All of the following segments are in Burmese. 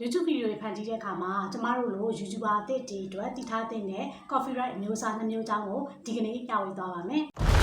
YouTube ဗီဒီယိုတွေဖန်တီးတဲ့အခါမှာကျမတို့လို YouTuber အသစ်တွေအတွက်တည်ထားတဲ့နဲ့ copyright အမျိုးအစားနှမျိုးအကြောင်းကိုဒီကနေ့ပြဝေသွားပါမယ်။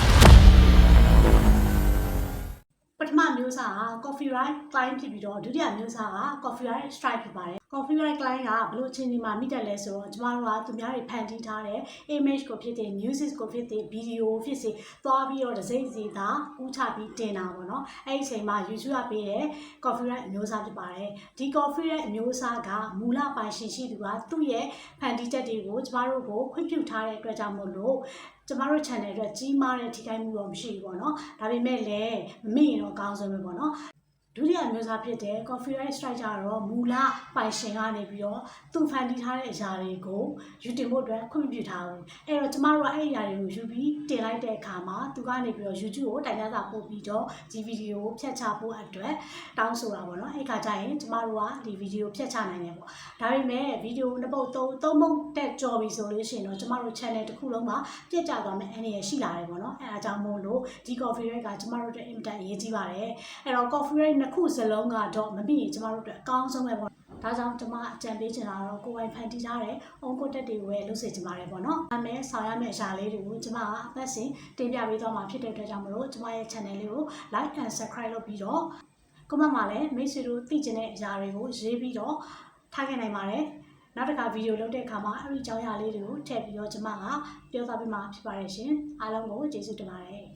မမျိုးစားက copyright claim ဖြစ်ပြီးတော့ဒုတိယမျိုးစားက copyright strike ဖြစ်ပါတယ်။ copyright claim ကဘယ်လိုအခြေအနေမှာမိတက်လဲဆိုတော့ကျမတို့ကသူများတွေဖန်တီးထားတဲ့ image ကိုဖြစ်တဲ့ music ကိုဖြစ်တဲ့ video ကိုဖြစ်စေသွားပြီးတော့တစ်စိမ့်စီသာဥချပြီးတင်တာပေါ့နော်။အဲ့ဒီအချိန်မှာ YouTube ကပေးတဲ့ copyright အမျိုးအစားဖြစ်ပါတယ်။ဒီ copyright အမျိုးအစားကမူလပိုင်ရှင်ရှိသူကသူ့ရဲ့ဖန်တီးချက်တွေကိုကျမတို့ကိုခွင့်ပြုထားတဲ့အတွက်ကြောင့်မို့လို့ ကျမတို့ channel အတွက်ကြီးမားတဲ့ထိခိုက်မှုတော့မရှိဘူးပေါ့နော်။ဒါပေမဲ့လည်းမမေ့ရင်တော့အကောင်းဆုံးပဲပေါ့နော်။ ဒုတိယမျိုးစားဖြစ်တဲ့ copyright strike ကြတော့မူလပိုင်ရှင်ကနေပြီးတော့သူဖန်တီးထားတဲ့အရာတွေကိုယူတင်ဖို့အတွက်ခွင့်မပြုထားဘူးအဲ့တော့ကျမတို့ကအဲ့ဒီအရာတွေကိုယူပြီးတင်လိုက်တဲ့အခါမှာသူကနေပြီးတော့ YouTube ကိုတိုင်တန်းစာပို့ပြီးတော့ဒီဗီဒီယိုကိုဖြတ်ချဖို့အတွက်တောင်းဆိုတာပေါ့နော်အဲ့ခါကျရင်ကျမတို့ကဒီဗီဒီယိုဖြတ်ချနိုင်တယ်ပေါ့ဒါပေမဲ့ဗီဒီယိုနှစ်ပုတ်သုံးသုံးပုတ်တက်ကြော်ပြီဆိုလို့ရှိရင်တော့ကျမတို့ channel တစ်ခုလုံးမှာပြတ်ကျသွားမယ်အနေရရှိလာတယ်ပေါ့နော်အဲ့ဒါကြောင့်မို့လို့ဒီ copyright ကကျမတို့အတွက်အင်မတန်အရေးကြီးပါတယ်အဲ့တော့ copyright နှစ်ခုစလုံးကတော့မပြီးရင်ကျမတို့အတွက်အကောင်းဆုံးပဲပေါ့ဒါကြောင့်ကျွန်မအကြံပေးချင်တာတော့ကိုယ်ပိုင်ဖန်တီးထားတဲ့အုံကိုတက်တွေကိုပဲလုပ်စေချင်ပါတယ်ပေါ့နော်။ဒါမဲ့ဆောင်ရမယ့်အရာလေးတွေကိုကျွန်မကအပတ်စဉ်တင်ပြပေးသွားမှာဖြစ်တဲ့အတွက်ကြောင့်မလို့ကျွန်မရဲ့ channel လေးကို like and subscribe လုပ်ပြီးတော့ comment မှာလည်းမိတ်ဆွေတို့သိချင်တဲ့အရာတွေကိုရေးပြီးတော့ထားခဲ့နိုင်ပါတယ်။နောက်တစ်ခါဗီဒီယိုလုပ်တဲ့အခါမှာအဲ့ဒီအကြောင်းအရာလေးတွေကိုထည့်ပြီးတော့ကျွန်မကပြောသွားပေးမှာဖြစ်ပါတယ်ရှင်။အားလုံးကိုကျေးဇူးတင်ပါတယ်။